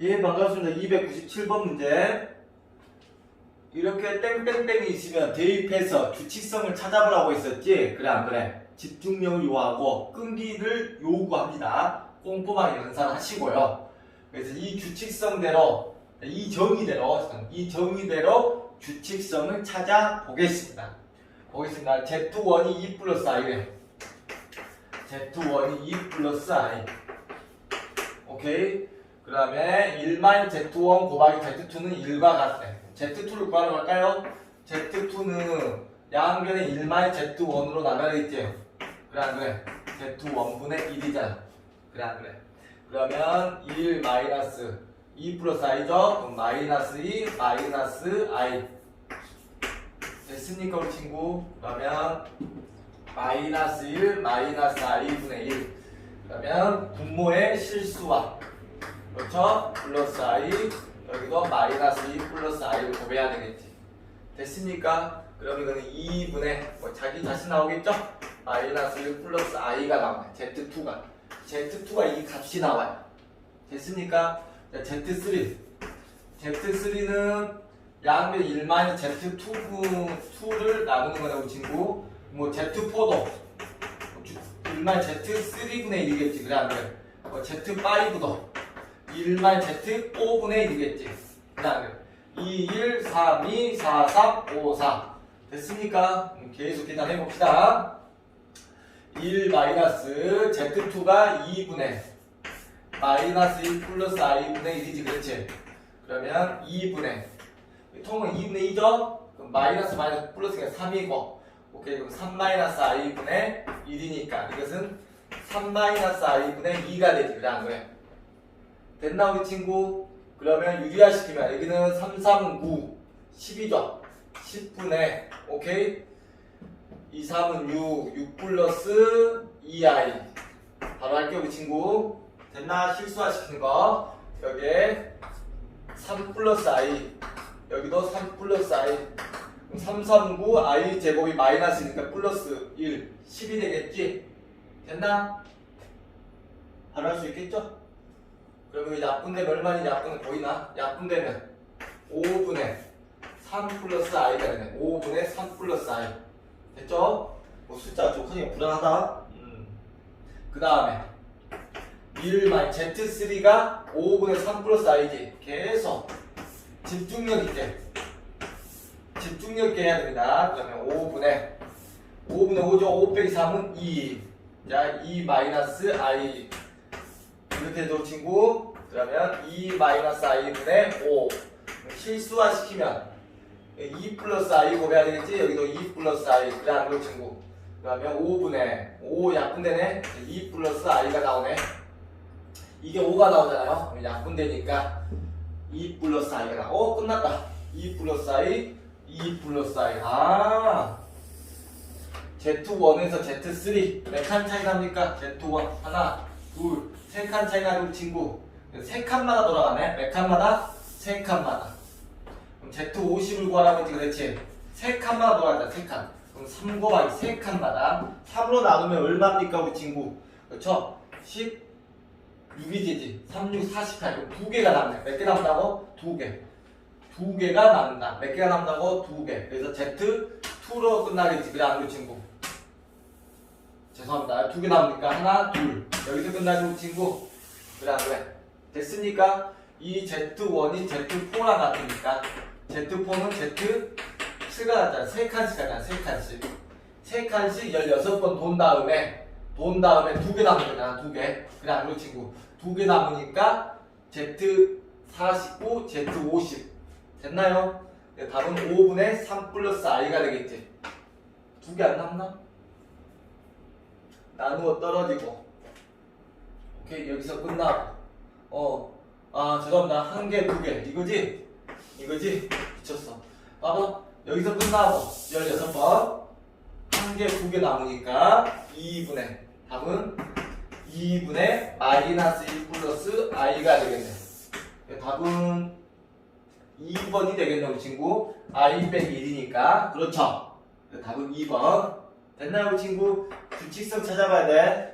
예, 반갑습니다. 297번 문제. 이렇게 땡땡땡이 있으면 대입해서 규칙성을 찾아보라고 했었지? 그래, 안 그래? 집중력을 요하고 끈기를 요구합니다. 꼼꼼하게 연산하시고요. 그래서 이 규칙성대로, 이 정의대로, 이 정의대로 규칙성을 찾아보겠습니다. 보겠습니다. Z1이 2 플러스 I래요. Z1이 2 플러스 I. 오케이? 그 다음에 1만 Z1 곱하기 Z2는 1과 같아. Z2를 구하러 갈까요? Z2는 양변에 1만 Z1으로 나가려 있지? 그래 안 그래? Z1분의 1이잖아. 그래 안 그래? 그러면 1 마이너스 2 플러스 i죠? 마이너스 2 마이너스 i 됐습니까 우리 친구? 그러면 마이너스 1 마이너스 i분의 1 그러면 분모의 실수와 그렇죠? 플러스 i 여기도 마이너스 2 플러스 i를 곱해야 되겠지 됐습니까? 그럼 이거는 2분의 뭐 자기 자신 나오겠죠? 마이너스 1 플러스 i가 나와요 z2가 z2가 이 값이 나와요 됐습니까? 자, z3 z3는 양변 1 z2 2를 나누는 우리 친구 뭐 z4도 1 z3분의 1이겠지 그래 안 그래? 뭐 z5도 1만 z 5분의 1이겠지. 그 다음에 2, 1, 3, 2, 4, 3, 5, 4. 됐습니까? 음, 계속 계산해 봅시다. 1 마이너스 z2가 2분의 마이너스 1 플러스 i분의 1이지 그렇지? 그러면 2분의 통은 2분의 2죠? 그럼 마이너스 마이너스 플러스가 3이고 오케이 그럼 3 마이너스 i분의 1이니까 이것은 3 마이너스 i분의 2가 되지 안 그래? 됐나 우리 친구? 그러면 유리화시키면 여기는 3, 3, 9, 10이죠? 10분의 오케이? 2, 3은 6, 6 플러스 2i 바로 할게요 우리 친구 됐나? 실수화시키는 거 여기에 3 플러스 i 여기도 3 플러스 i 3, 3, 9 i 제곱이 마이너스니까 플러스 1 10이 되겠지? 됐나? 바로 할 수 있겠죠? 그러면 약분되면 얼마니 약분은 보이나? 약분되면 5분의 3 플러스 i가 되네. 5분의 3 플러스 i. 됐죠? 뭐 숫자가 좀 크니까 불안하다. 음. 그 다음에 1 마이 z3가 5분의 3 플러스 i지. 계속 집중력 있게 집중력 있게 해야 됩니다. 그러면 5분의 5분의 5죠. 5 빼기 3은 2. 자, 2 마이너스 i 이렇게 해도 친구 그러면 2 마이너스 i분의 5 실수화 시키면 2 플러스 i 곱해야 되겠지? 여기도 2 플러스 i 그래 안 그래 친구. 그러면 5분의 5 약분되네? 2 플러스 i가 나오네. 이게 5가 나오잖아요. 약분되니까 2 플러스 i가 나오. 어 끝났다. 2 플러스 i 2 플러스 i. 아. Z1에서 Z3 몇 칸 차이 납니까? Z1 하나 둘세칸 차이 나는 친구 세 칸마다 돌아가네. 몇 칸마다? 세 칸마다. 그럼 Z50을 구하라고 했지 그렇지? 세 칸마다 돌아간다 세 칸. 그럼 3 곱하기 세 칸마다 3으로 나누면 얼마입니까 우리 친구? 그렇죠? 16이지 3, 6, 48 그럼 두 개가 남네. 몇 개 남는다고? 두개두 개가 남는다. 몇 개가 남는다고? 두개. 그래서 Z2로 끝나겠지 그래 안 그래 친구 죄송합니다. 두개 남으니까 하나, 둘. 여기서 우리 친구. 그래, 안 그래? 됐습니까? 이 Z1이 Z4랑 같으니까 Z4는 Z7가 같잖아. 세 칸씩 하잖아. 세 칸씩. 세 칸씩 16번 돈 다음에 돈 다음에 두개 거잖아. 두 개. 그래, 안 그래, 친구? 두 개 남으니까 Z49, Z50. 됐나요? 네, 답은 5분의 3 플러스 i가 되겠지. 두 개 안 남나? 나누어 떨어지고. 오케이 여기서 끝나고 어아 죄송합니다. 한 개 두 개. 이거지? 이거지? 미쳤어. 봐봐. 여기서 끝나고. 16번. 한 개 두 개 남으니까 2분의 답은 2분의 마이너스 1 플러스 i가 되겠네. 답은 2번이 되겠네 우리 친구. i 빼기 1이니까. 그렇죠. 답은 2번. 됐나요 우리 친구 규칙성 찾아봐야 돼